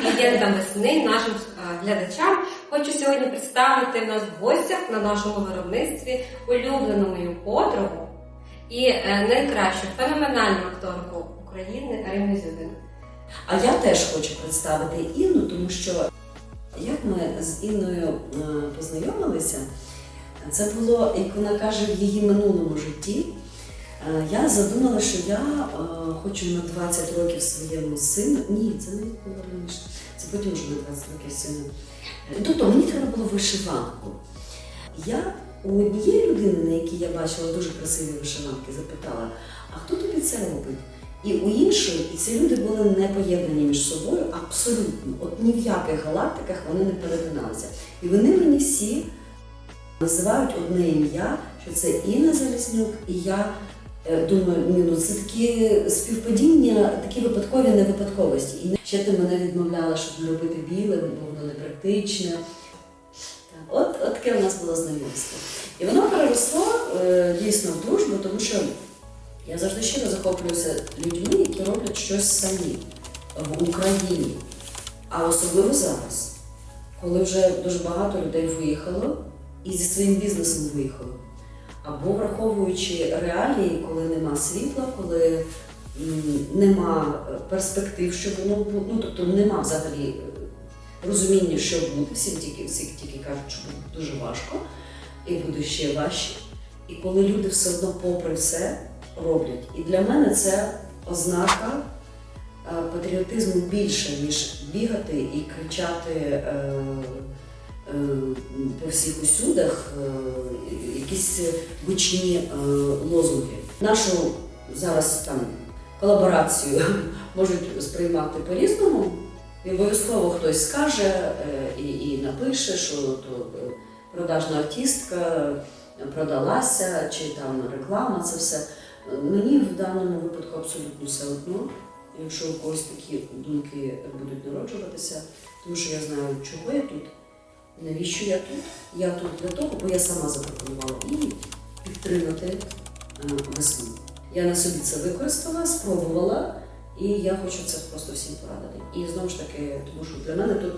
клієнтам весни, нашим е, глядачам. Хочу сьогодні представити в нас в гостях на нашому виробництві улюблену мою подругу і е, найкращу феноменальну акторку України Арину Зюбину. А я теж хочу представити Інну, тому що як ми з Інною е, познайомилися, це було, як вона каже, в її минулому житті. Е, Я задумала, що я е, хочу на 20 років своєму сину. Ні, це не було раніше. Це потім вже на 20 років сину. Е, Тобто мені треба було вишиванку. Я у однієї людини, на якій я бачила дуже красиві вишиванки, запитала, а хто тобі це робить? І у іншої, і ці люди були не поєднані між собою абсолютно. От ні в яких галактиках вони не перетиналися. І вони мені всі називають одне ім'я, що це Інна Залізнюк, і я думаю, ні, ну це такі співпадіння, такі випадкові невипадковості. І ще ти мене відмовляла, щоб не робити біле, бо воно непрактичне. От, от таке у нас було знайомство. І воно переросло е, дійсно в дружбу, тому що я завжди щиро захоплююся людьми, які роблять щось самі в Україні. А особливо зараз, коли вже дуже багато людей виїхало і зі своїм бізнесом виїхало. Або враховуючи реалії, коли нема світла, коли нема перспектив, що воно ну тобто нема взагалі е, розуміння, що буде. Всі тільки, всі тільки кажуть, що буде дуже важко і буде ще важче. І коли люди все одно, попри все, роблять. І для мене це ознака е, патріотизму більше, ніж бігати і кричати е, по всіх усюдах е, якісь гучні е, лозунги. Нашу зараз там колаборацію можуть сприймати по-різному. І обов'язково хтось скаже е, і, і напише, що то е, продажна артистка продалася, чи там реклама, це все. Мені в даному випадку абсолютно все одно, якщо у когось такі думки будуть народжуватися, тому що я знаю, чого я тут, навіщо я тут. Я тут для того, бо я сама запропонувала і підтримати е, весну. Я на собі це використала, спробувала, і я хочу це просто всім порадити. І знову ж таки, тому що для мене тут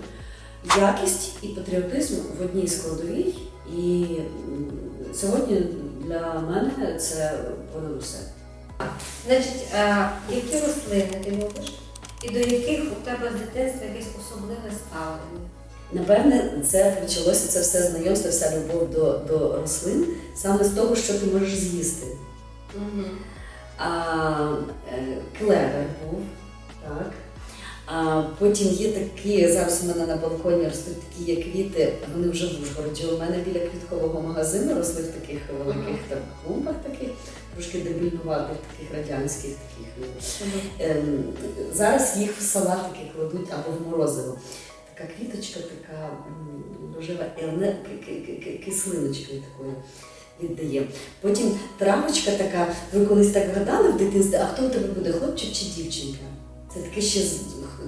якість і патріотизм в одній складовій, і сьогодні для мене це понад усе. Значить, е, які рослини ти любиш, і до яких у тебе з дитинства якесь особливе ставлення? Напевне, це почалося це все знайомство, вся любов до, до рослин саме з того, що ти можеш з'їсти. Угу. А, е, клевер був, так. А потім є такі, зараз у мене на балконі ростуть такі є квіти, вони вже в Ужгороді. У мене біля квіткового магазину росли в таких великих там клумбах таких, трошки дебільнуватих, таких радянських таких. Ем, зараз їх в салатики кладуть або в морозиво. Така квіточка, така рожева, і вона кислиночкою такою віддає. Потім травочка така, ви колись так гадали в дитинстві, а хто у тебе буде, хлопчик чи дівчинка? Це таке ще з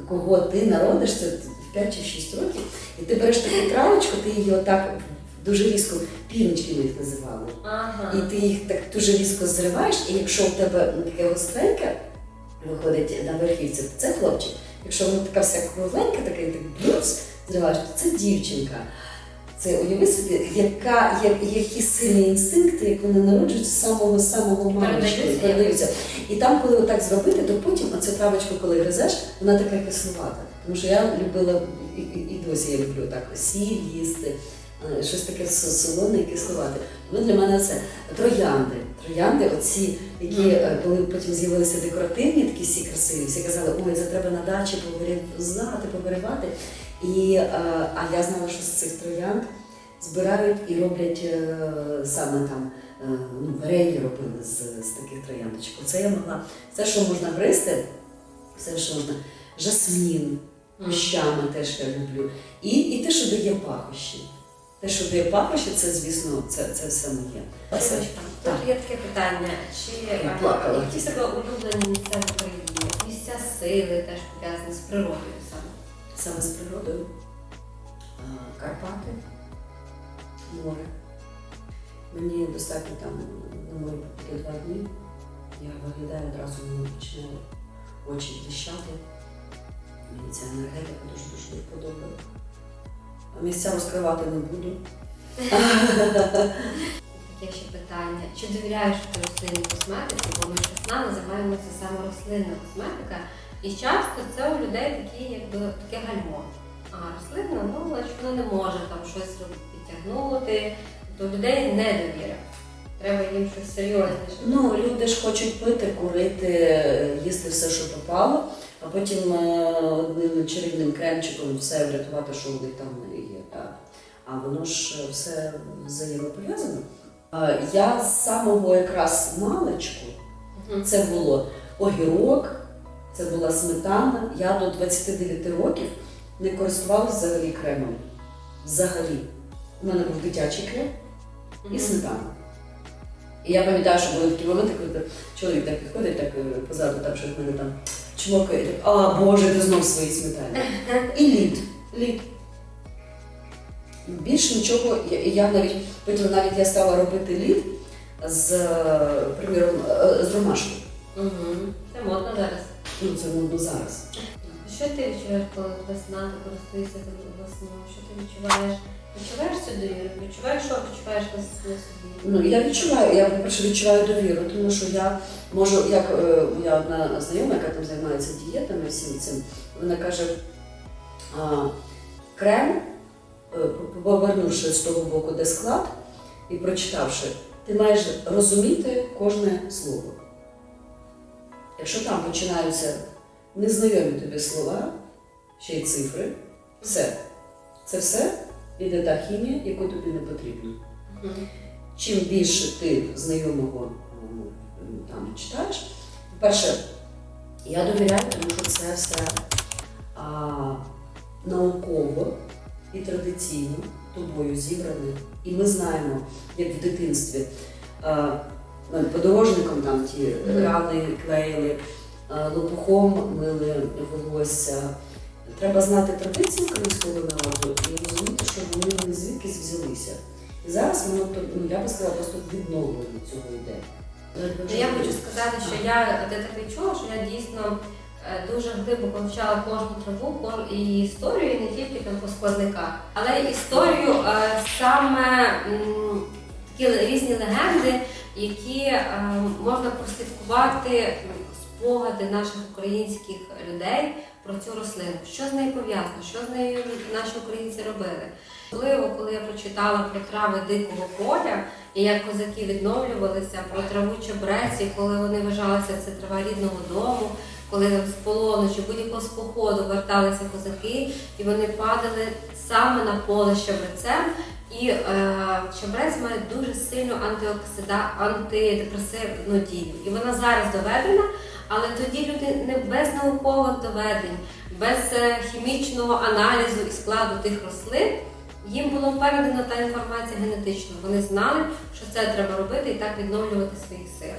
кого ти народишся в 5 чи 6 років, і ти береш таку травочку, ти її отак дуже різко, півнички ми їх називали. Ага. І ти їх так дуже різко зриваєш, і якщо у тебе ну, таке гостреньке виходить на верхівці, то це хлопчик. Якщо вона така вся кругленька, така так блюз зриваєш, то це дівчинка. Це уяви собі, яка, я- які сильні інстинкти, як вони народжують з самого самого маличку і Передаються. передаються. І там, коли отак зробити, то потім оцю травочку, коли гризеш, вона така кислувата. Тому що я любила і, і, і досі я люблю так сіль їсти, е, щось таке солоне і кислувате. Тому для мене це троянди. Троянди, оці, які е, коли потім з'явилися декоративні, такі всі красиві, всі казали, ой, це треба на дачі повирізати, повиривати. І, е, а я знала, що з цих троянд збирають і роблять е, саме там ну, варені робили з, з таких трояндочок. Оце я могла, все, що можна гристи, все, що можна, жасмін, кущами теж я люблю. І, і те, що дає пахощі. Те, що дає пахощі, це, звісно, це, це все моє. Так. Тут є таке питання, чи Я е, плакала. які в тебе улюблені місця в Україні? Місця сили теж пов'язані з природою саме. Саме з природою. А, Карпати, море. Мені достатньо там на морі побути два дні. Я виглядаю одразу мені починаю очі блищати. Мені ця енергетика дуже дуже. А Місця розкривати не буду. Таке ще питання. Чи довіряєш ти рослинній косметиці? Бо ми весна називаємо це саме рослинна косметика. І часто це у людей такі, якби таке гальмо. А рослинна, ну, значить, вона не може там щось підтягнути. До людей недовіра. Треба їм щось серйозніше. Ну, люди ж хочуть пити, курити, їсти все, що попало, а потім е, одним чарівним кремчиком все врятувати, що у них там. А воно ж е, все взаємопов'язано. Я з самого якраз маличку, це було огірок, це була сметана. Я до 29 років не користувалася взагалі кремом. Взагалі. У мене був дитячий крем і сметана. І я пам'ятаю, що були такі моменти, коли чоловік так підходить, так е, позаду, там щось в мене там чмокає, а Боже, ти знов в своїй сметані. І лід. Лід. Більше нічого, я, я навіть потім навіть я стала робити лід з, е, приміром, е, з ромашки. Мгм. Це модно зараз. Ну, це модно зараз. Що ти відчуваєш, коли весна, ти користуєшся весною? Що ти відчуваєш? Відчуваєш цю довіру? Відчуваєш, що відчуваєш на, собі? Ну, я відчуваю, я по-перше відчуваю довіру, тому що я можу, як е, моя одна знайома, яка там займається дієтами, всім цим, вона каже, а, крем, повернувши з того боку, де склад, і прочитавши, ти маєш розуміти кожне слово. Якщо там починаються незнайомі тобі слова, ще й цифри, все. Це все іде та хімія, яку тобі не потрібно. Мгм. Чим більше ти знайомого там читаєш, по-перше, я довіряю, тому що це все а, науково і традиційно тобою зібране. І ми знаємо, як в дитинстві а, ну, там ті рани клеїли, лопухом мили волосся. Треба знати традиції українського народу і розуміти, що вони не звідкись взялися. І зараз воно ну, я би сказала, просто відновлення цього йде. Ну, я хочу сказати, що я де так відчула, що я дійсно е, дуже глибоко вивчала кожну траву, і історію, і не тільки там по складниках, але історію е, саме такі різні легенди, які е, можна прослідкувати спогади наших українських людей про цю рослину. Що з нею пов'язано, що з нею наші українці робили. Особливо, коли я прочитала про трави дикого поля, і як козаки відновлювалися про траву чебреці, коли вони вважалися це трава рідного дому, коли з полону чи будь-якого з походу верталися козаки, і вони падали саме на поле з чебрецем. І е, чебрець має дуже сильну антиоксида, антидепресивну дію. І вона зараз доведена, але тоді люди не без наукових доведень, без е, хімічного аналізу і складу тих рослин. Їм було передано та інформація генетично. Вони знали, що це треба робити і так відновлювати свої сили.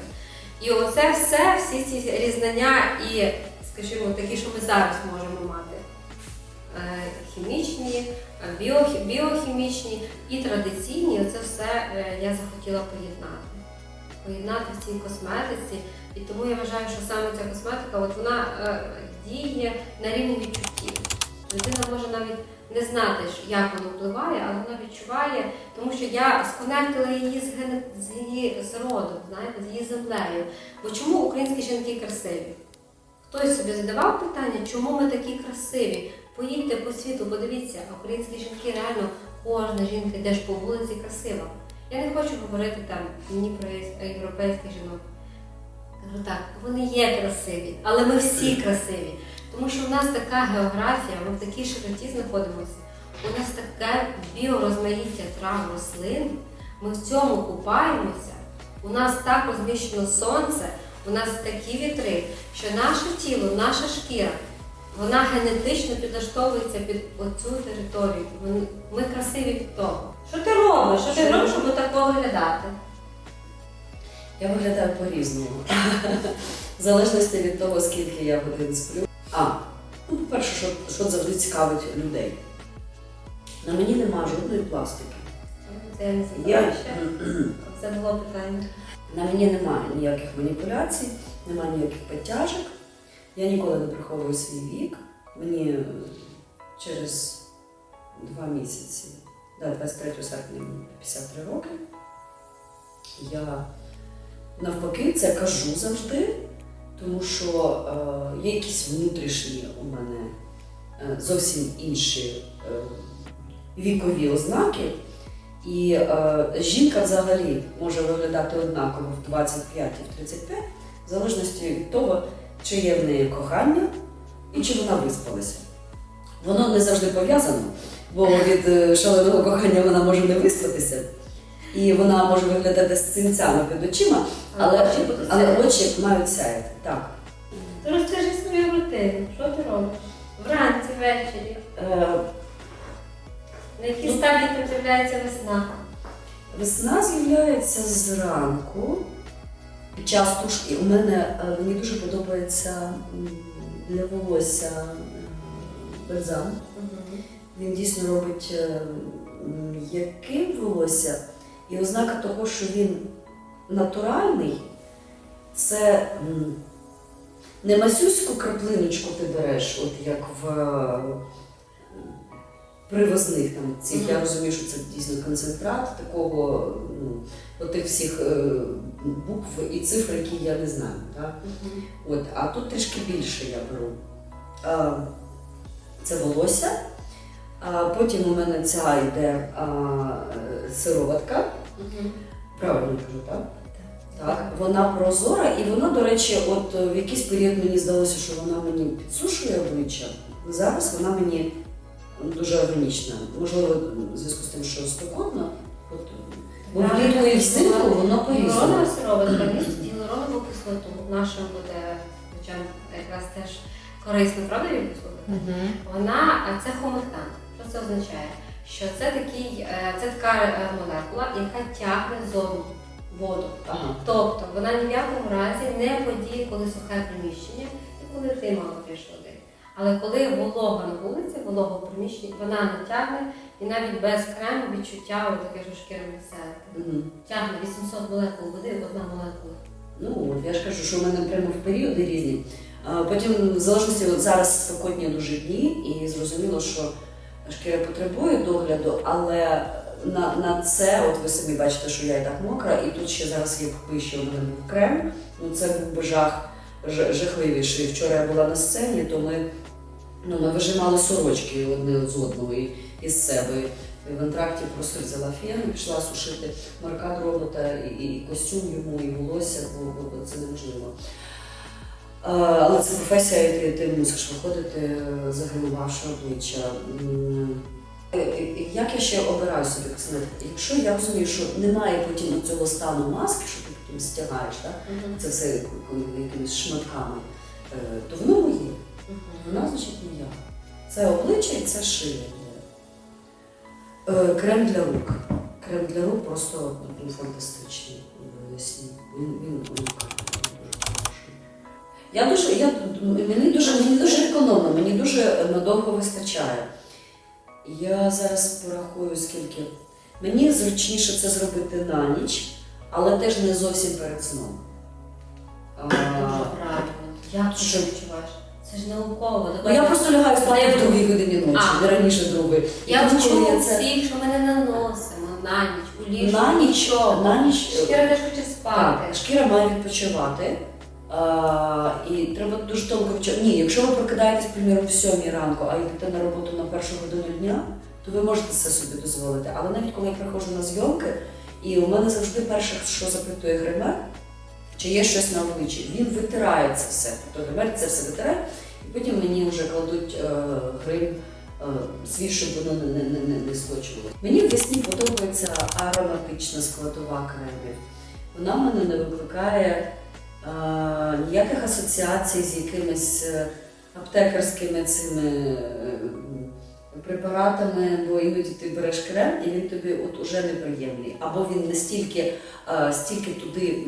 І оце все, всі ці різнання і, скажімо, такі, що ми зараз можемо мати. е, Хімічні, е, біохімічні і традиційні, оце все е, я захотіла поєднати. Поєднати в цій косметиці. І тому я вважаю, що саме ця косметика, от вона діє на рівні відчуттів. Людина може навіть не знати, як воно впливає, але вона відчуває, тому що я сконектила її з, ген... з її з родом, знаєте, з її землею. Бо чому українські жінки красиві? Хтось собі задавав питання, чому ми такі красиві? Поїдьте по світу, подивіться, українські жінки реально кожна жінка йдеш по вулиці красива. Я не хочу говорити там ні про європейських жінок. Кажу так, вони є красиві, але ми всі красиві. Тому що в нас така географія, ми в такій широті знаходимося. У нас таке біорозмаїття трав рослин. Ми в цьому купаємося. У нас так розміщено сонце, у нас такі вітри, що наше тіло, наша шкіра, вона генетично підлаштовується під оцю територію. Ми- красиві від того. Що ти робиш? Що ти робиш, щоб такого виглядати? Я виглядаю по-різному. В залежності від того, скільки я годин сплю. А, ну, по-перше, що, що завжди цікавить людей. На мені нема жодної пластики. Це я не Я. Це було питання. на мені немає ніяких маніпуляцій, немає ніяких підтяжок. Я ніколи не приховую свій вік. Мені через два місяці, да, 23 серпня 53 роки. Я навпаки це кажу завжди, тому що е, є якісь внутрішні у мене е, зовсім інші е, вікові ознаки. І е, жінка взагалі може виглядати однаково в 25 і в 35, в залежності від того, чи є в неї кохання і чи вона виспалася. Воно не завжди пов'язано, бо від шаленого кохання вона може не виспатися. І вона може виглядати з цинцями під очима, але, очі але очі мають сяяти. Так. То розкажи свою рутину, що ти робиш? Вранці, ввечері. Е, На якій стадії там з'являється весна? Весна з'являється зранку. Під час тушки у мене е, мені дуже подобається м, для волосся е, бальзам. Він дійсно робить е, м'яким волосся. І ознака того, що він натуральний, це не масюську краплиночку ти береш, от як в е, привозних там цих. Я розумію, що це дійсно концентрат такого, ну, тих всіх е, букв і цифр, які я не знаю. Так? От, а тут трішки більше я беру. А, це волосся. А потім у мене ця йде а, сироватка. Правильно кажу, так? Так, вона прозора, і вона, до речі, от е, в якийсь період мені здалося, що вона мені підсушує обличчя. Зараз вона мені дуже органічна. Можливо, в зв'язку з тим, що спекотно. От, бо влітку і взимку воно по-різному. Гіалуронова сироватка містить гіалуронову кислоту. Нашим буде звичайно якраз теж корисно, правда, послухати? Вона а це хомектан. Це означає? Що це такий, е, це така е, молекула, яка тягне зовні воду. Ага. Тобто вона ні в якому разі не подіє, коли сухе приміщення і коли ти мало п'єш води. Але коли волога на вулиці, волога в приміщенні, вона не тягне і навіть без крему відчуття таке ж шкіра місцевки. Мгм. Тягне 800 молекул води в одна молекула. Ну, от я ж кажу, що в мене прямо в періоди різні. Потім, в залежності, от зараз спекотні дуже дні, і зрозуміло, що шкіра потребує догляду, але на, на це, от ви самі бачите, що я і так мокра, і тут ще зараз є вище у мене був крем. Ну це був би жах жахливіший. Вчора я була на сцені, то ми, ну, ми вижимали сорочки одне з одного із себе. І в антракті просто взяла фен пішла сушити марка робота і, і костюм йому, і волосся, бо, бо це неможливо. Е, Але це професія, і ти, ти мусиш виходити, загинувавши обличчя. М, е, е, Як я ще обираю собі косметику? Якщо я розумію, що немає потім цього стану маски, що ти потім стягаєш, так? це все якимись шматками, е, то воно моє. Вона, значить, моя. Це обличчя і це шия. Е, Крем для рук. Крем для рук просто ну, фантастичний. Він, він хороший. Я дуже, я, мені, дуже, мені дуже економно, мені дуже надовго вистачає. Я зараз порахую, скільки. Мені зручніше це зробити на ніч, але теж не зовсім перед сном. А, правильно. Як ти Що? відчуваєш? Це ж науково. Ну, я просто лягаю спати в другій годині ночі, А. не раніше другої. Я тому, коли вчу це- всіх, що ми не наносимо на ніч, у ліжку. На ніч, нічого. на ніч Шкіра теж хоче спати. так, шкіра має відпочивати. А, і треба дуже тонко вчити. Ні, якщо ви прокидаєтесь, приміром, в сьомій ранку, а йдете на роботу на першу годину дня, то ви можете це собі дозволити. Але навіть коли я приходжу на зйомки, і у мене завжди перше, що запитує гример, чи є щось на обличчі. Він витирає це все. Тобто гример це все витирає, і потім мені вже кладуть е, грим е, свій, щоб воно не, не, не, не, скочило. Мені в весні подобається ароматична складова кремів. Вона в мене не викликає ніяких асоціацій з якимись е, аптекарськими цими е, препаратами, бо іноді ти береш крем і він тобі от уже неприємний. Або він настільки стільки туди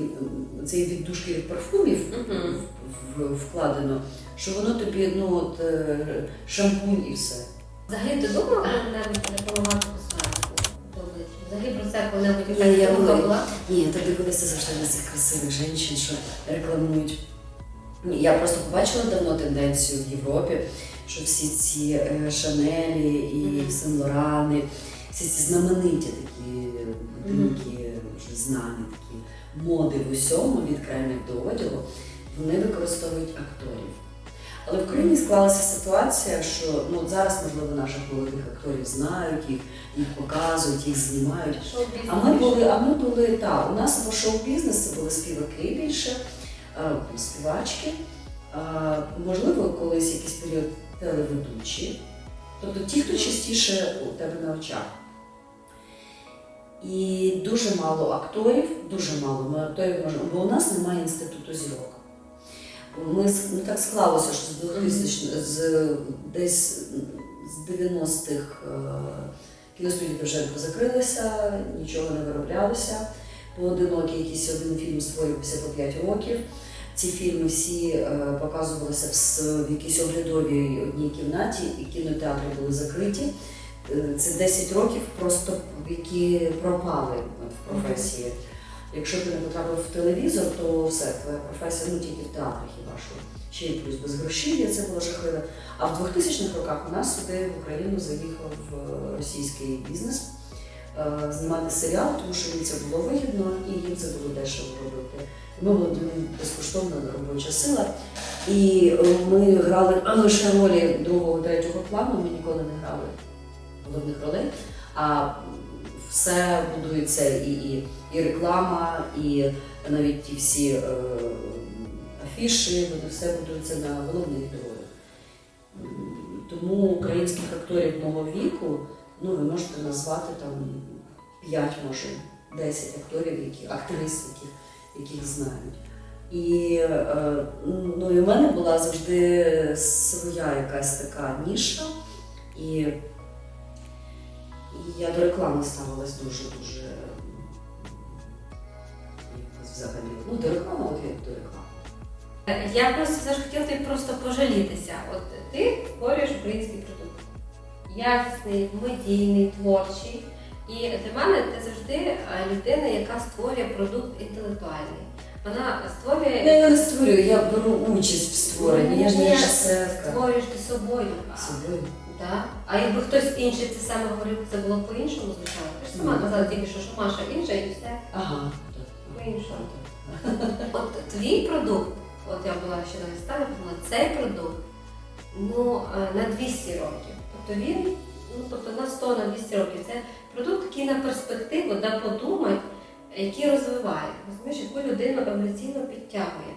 цієї віддушки від парфумів Мгм. в- в- вкладено, що воно тобі ну от е, шампунь і все. Взагалі ти думала коли-небудь рекламувати косметику? Взагалі про це коли-небудь я була-? Ні, ти дивилися завжди на цих красивих жінок, що рекламують. Я просто побачила давно тенденцію в Європі, що всі ці е, Шанелі і Мгм. Сен Лорани, всі ці знамениті такі будинки, вже знані такі моди в усьому, від кремів до одягу, вони використовують акторів. Але в Україні склалася ситуація, що ну от зараз, можливо, наших молодих акторів знають, їх, їх показують, їх знімають. А ми були, а ми були так, у нас був шоу-бізнес, це були співаки більше, співачки, можливо, колись якийсь період телеведучі. Тобто ті, хто частіше у тебе на очах. І дуже мало акторів, дуже мало. Акторів бо у нас немає інституту зірок. Ми ну, так склалося, що з 2000, з десь з 90-х е, кіностудії Довженко закрилися, нічого не вироблялося. Поодинокі якийсь один фільм створювався по 5 років. Ці фільми всі е, показувалися в, в якійсь оглядовій одній кімнаті, і кінотеатри були закриті. Е, Це 10 років просто які пропали в професії. Якщо ти не потрапив в телевізор, то все, твоя професія ну тільки в театрі хіба що. Ще й плюс безгрошів'я, це було жахливо. А в 2000-х роках у нас сюди в Україну заїхав е, російський бізнес е, знімати серіал, тому що їм це було вигідно і їм це було дешево робити. Ми були безкоштовна робоча сила. І е, ми грали лише ролі другого, третього плану, ми ніколи не грали головних ролей. А все будується і, і, і реклама, і навіть ті всі е, афіші, вони все будується на головних героїв. М, Тому українських акторів мого віку, ну ви можете назвати там 5, може, 10 акторів, які, актрис, яких, яких знають. І, е, ну, і в мене була завжди своя якась така ніша. І і я до реклами ставилась дуже-дуже взагалі. Ну, до реклами, от як до реклами. Я просто завжди хотіла тобі просто пожалітися. От ти створюєш український продукт. Якісний, медійний, творчий. І для мене ти завжди е, людина, яка створює продукт інтелектуальний. Вона створює. Ну, Я не створюю, я беру участь в створенні, я ж не режисерка. Створюєш ти собою. Собою. да? а якби хтось інший це саме говорив, це було по-іншому, звичайно. Ти ж сама казала тільки що Маша інша і все. Ага. По-іншому. От твій продукт, от я була ще на виставі, думала, цей продукт ну, е, на 200 років. Тобто він, ну тобто на 100, на 200 років. Це продукт, який на перспективу, да подумать, який розвиває. Розумієш, яку людину еволюційно підтягує.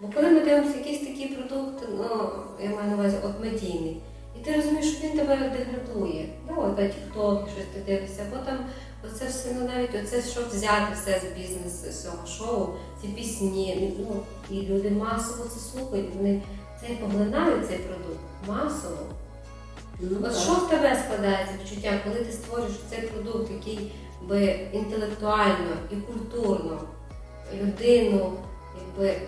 Бо коли ми дивимося якийсь такий продукт, ну я маю на увазі от медійний, і ти розумієш, що він тебе деградує. Да, от ті тіктоки, щось ти дивишся, або там Оце все, ну навіть оце, що взяти все з бізнесу з цього шоу, ці пісні, ну і люди масово це слухають, вони це поглинають цей продукт масово. Ну, От так. що в тебе складається відчуття, коли ти створюєш цей продукт, який би інтелектуально і культурно людину, якби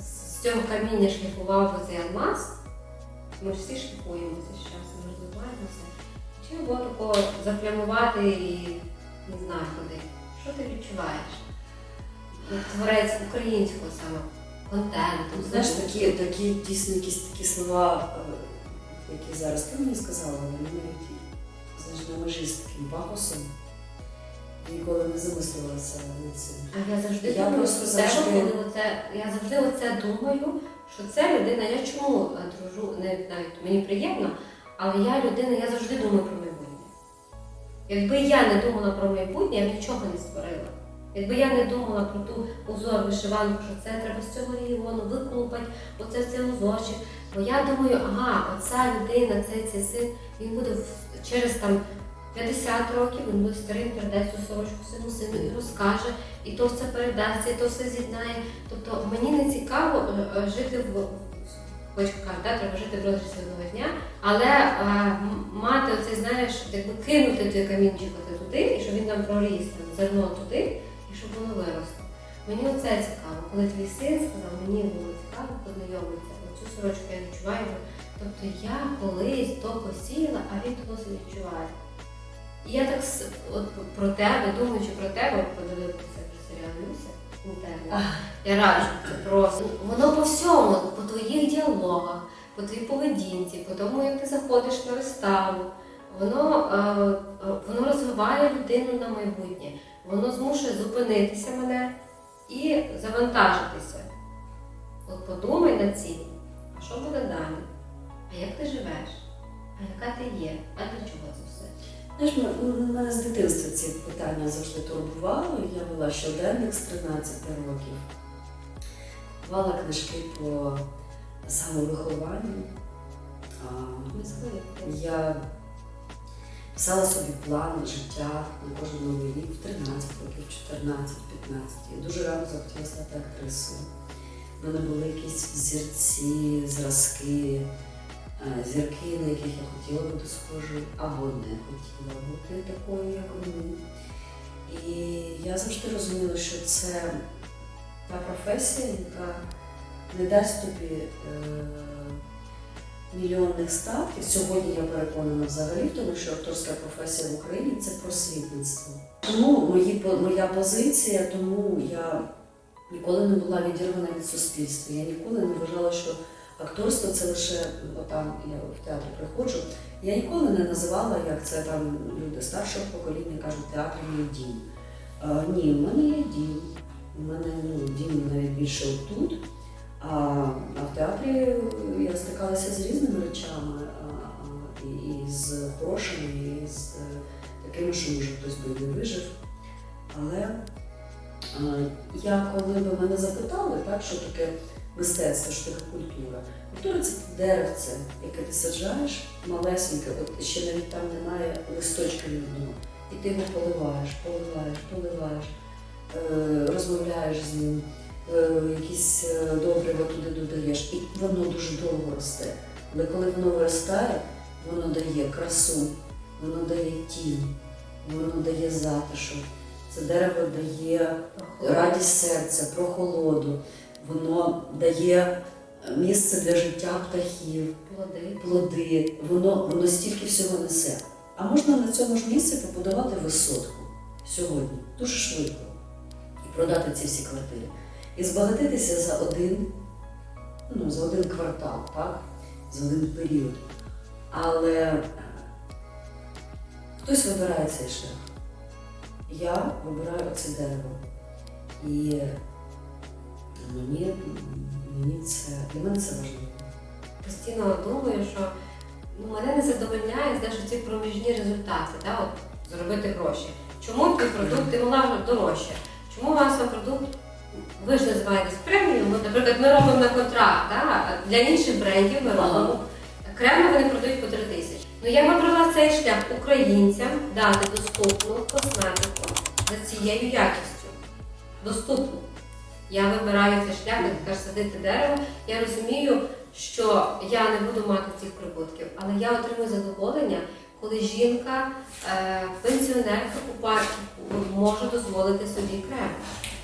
з цього каміння шліфував би цей алмаз, ми ж всі шліфуємося з часом, розвиваємося. Чи було такого заплямувати і не знаю куди? Що ти відчуваєш? Як творець українського саме контенту, Знаєш, такі, такі дійсно якісь такі слова, е, які зараз ти мені сказала, вони навіть знаєш, на межі з таким пафосом. Ніколи не замислювалася над цим. А я завжди Я думаю, просто завжди- оце, я завжди оце думаю, що це людина, я чому е, дружу, не навіть мені приємно, але я людина, я завжди думаю про майбутнє. Якби я не думала про майбутнє, я б нічого не створила. Якби я не думала про ту узор вишиванку, що це треба з цього регіону виклупати, оце цей узорчик. Бо я думаю, ага, оця людина, цей цей син, він буде через там 50 років, він буде старим, передасть цю сорочку своєму сину і розкаже, і то все передасться, і то все з'єднає. Тобто мені не цікаво е, е, жити в хоч кажуть, да, треба жити в розрізі одного дня, але е, мати оцей, знаєш, якби кинути той камінчик туди, і щоб він там проріс там, зерно туди, і щоб воно виросло. Мені оце цікаво. Коли твій син сказав, мені було цікаво познайомитися, оцю сорочку я відчуваю. Тобто я колись то посіяла, а він то досі відчуває. І я так от про тебе, думаючи про тебе, подивитися вже серіал Люся інтернет. Я раджу це просто. Воно по всьому, по твоїх діалогах, по твоїй поведінці, по тому, як ти заходиш на виставу. Воно, е, воно розвиває людину на майбутнє, воно змушує зупинитися мене і завантажитися. От подумай над цим, а що буде далі? А як ти живеш? А яка ти є? А для чого це все? Знаєш, м- мене з дитинства ці питання завжди турбували. Я вела щоденник з 13 років. Купувала книжки по самовихованню. Я писала собі план життя на кожен новий рік в 13 років, 14, 15. Я дуже рано захотіла стати актрисою. У мене були якісь взірці, зразки, зірки, на яких я хотіла бути схожою, або не хотіла бути такою, як вони. І я завжди розуміла, що це та професія, яка не дасть тобі е, мільйонних статків. Сьогодні я переконана взагалі, тому що акторська професія в Україні це просвітництво. Тому мої, моя позиція, тому я ніколи не була відірвана від суспільства. Я ніколи не вважала, що акторство це лише отам, я в театр приходжу. Я ніколи не називала, як це там люди старшого покоління кажуть, театр мій дім. А, ні, в мене є дім. У мене ну, дім навіть більше отут. А, а в театрі я стикалася з різними речами, а, а, і, і з хорошими, і з е, такими, що може хтось би не вижив. Але а, я коли би мене запитали, так, що таке мистецтво, що таке культура. Культура це деревце, яке ти саджаєш малесеньке, от ще навіть там немає листочка ні одного. І ти його поливаєш, поливаєш, поливаєш, е, розмовляєш з ним, е, якісь е, добрива туди додаєш, і воно дуже довго росте. Але коли воно виростає, воно дає красу, воно дає тінь, воно дає затишок. Це дерево дає радість серця, прохолоду, воно дає місце для життя птахів, Плоди. плоди, воно, воно стільки всього несе. А можна на цьому ж місці побудувати висотку сьогодні, дуже швидко, і продати ці всі квартири. І збагатитися за один, ну, за один квартал, так? за один період. Але е, хтось вибирає цей шлях. Я вибираю оце дерево. І мені, мені це, для мене це важливо. Постійно думаю, що ну, мене не задовольняє знаєш, ці проміжні результати, да? от, заробити гроші. Чому твій продукт ти могла дорожче? Чому у вас продукт, ви ж називаєтесь преміум, наприклад, ми робимо на контракт, да? для інших брендів ми робимо. Креми вони продають по 3 тисячі. Ну я вибрала цей шлях українцям дати доступну косметику за цією якістю. Доступну. Я вибираю цей шлях, як ти кажеш, садити дерево. Я розумію, що я не буду мати цих прибутків, але я отримую задоволення, коли жінка, е, пенсіонерка купає, може дозволити собі крем.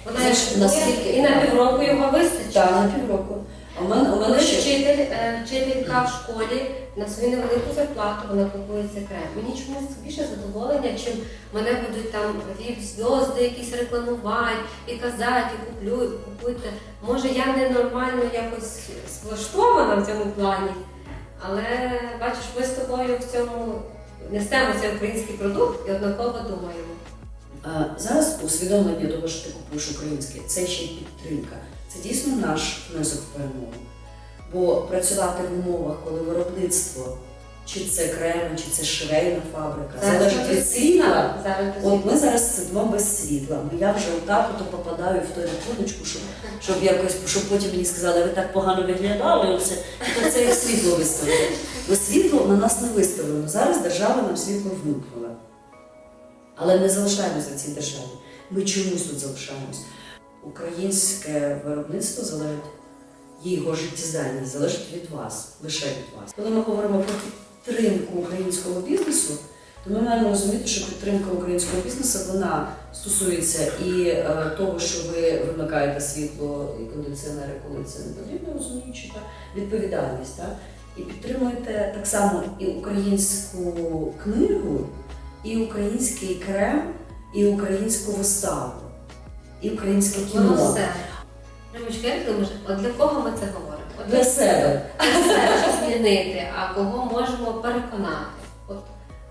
Вона Знаєш, наскільки- і на півроку його вистачить. Так, на півроку. Мене, у Коли мене ще вчитель, е, вчителька в школі на свою невелику зарплату вона купує цей крем. Мені чомусь більше задоволення, чим мене будуть там зв'язки якісь рекламувати і казати, куплю, купуйте. Може я ненормально якось влаштована в цьому плані, але бачиш, ми з тобою в цьому несемо цей український продукт і однаково думаємо. А, Зараз усвідомлення того, що ти купуєш українське, це ще й підтримка. Це дійсно наш внесок в перемогу. Бо працювати в умовах, коли виробництво, чи це крем, чи це швейна фабрика, залежить від світла. От ми зараз сидимо без світла. бо Я вже отак от попадаю в ту віконечку, щоб, щоб якось, щоб потім мені сказали, ви так погано виглядали, оце, то це як світло виставили. Бо світло на нас не виставлено. Зараз держава нам світло вимкнула. Але не залишаємося в цій державі. Ми чомусь тут залишаємось. Українське виробництво залежить, його життєздатність залежить від вас, лише від вас. Коли ми говоримо про підтримку українського бізнесу, то ми маємо розуміти, що підтримка українського бізнесу вона стосується і е, того, що ви вимикаєте світло і кондиціонери, коли це не потрібно, розуміючи та відповідальність. Так? І підтримуєте так само і українську книгу, і український крем, і українську виставу, і українське кіно. все. Римочка, як думаєш, от для кого ми це говоримо? От для себе. не все змінити, а кого можемо переконати. От,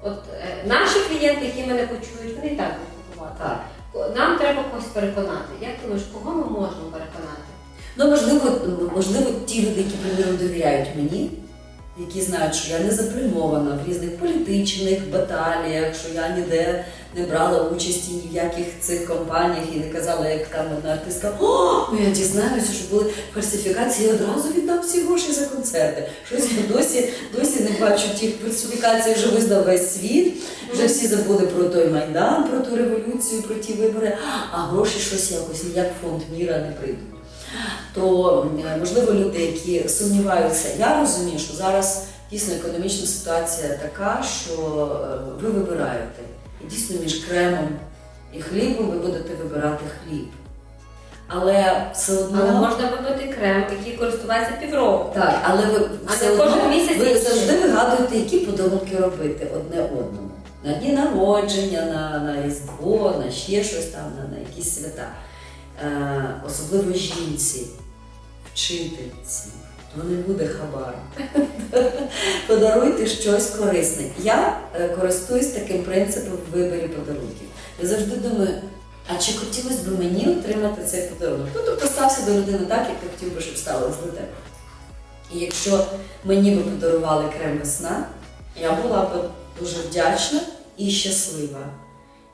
от е, наші клієнти, які мене почують, вони і так будуть купувати. Так. Ко- Нам треба когось переконати. Як ти думаєш, кого ми можемо переконати? Ну, можливо, можливо, ті люди, які приміром довіряють мені, які знають, що я не запрямована в різних політичних баталіях, що я ніде не брала участі ні в яких цих компаніях і не казала, як там одна артистка, о, ну я дізнаюся, що були фальсифікації, я одразу віддам всі гроші за концерти. Щось я досі, досі не бачу тих фальсифікацій, вже визнав весь світ, вже всі забули про той майдан, про ту революцію, про ті вибори, а гроші щось якось ніяк фонд міра не прийдуть то е, можливо люди, які сумніваються, я розумію, що зараз дійсно економічна ситуація така, що е, ви вибираєте. І дійсно між кремом і хлібом ви будете вибирати хліб. Але все одно Але можна вибити крем, який користувається півроку. так, але ви А все одно кожен місяць ви завжди вигадуєте, які подарунки робити одне одному. На дні народження, на, на Різдво, на ще щось там, на, на якісь свята. Е, особливо жінці, вчительці, то не буде хабар. Подаруйте щось корисне. Я е, користуюсь таким принципом в виборі подарунків. Я завжди думаю, а чи хотілося б мені отримати цей подарунок? Ну, тобто стався до людини так, як я хотів би, щоб ставилось до тебе. І якщо мені би подарували крем весна, я була б дуже вдячна і щаслива.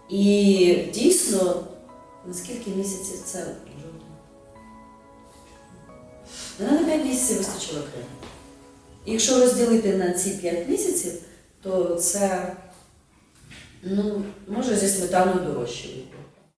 І дійсно, наскільки місяців це Вона на 5 місяців вистачила крему. І якщо розділити на ці 5 місяців, то це, ну, може зі сметаною дорожче.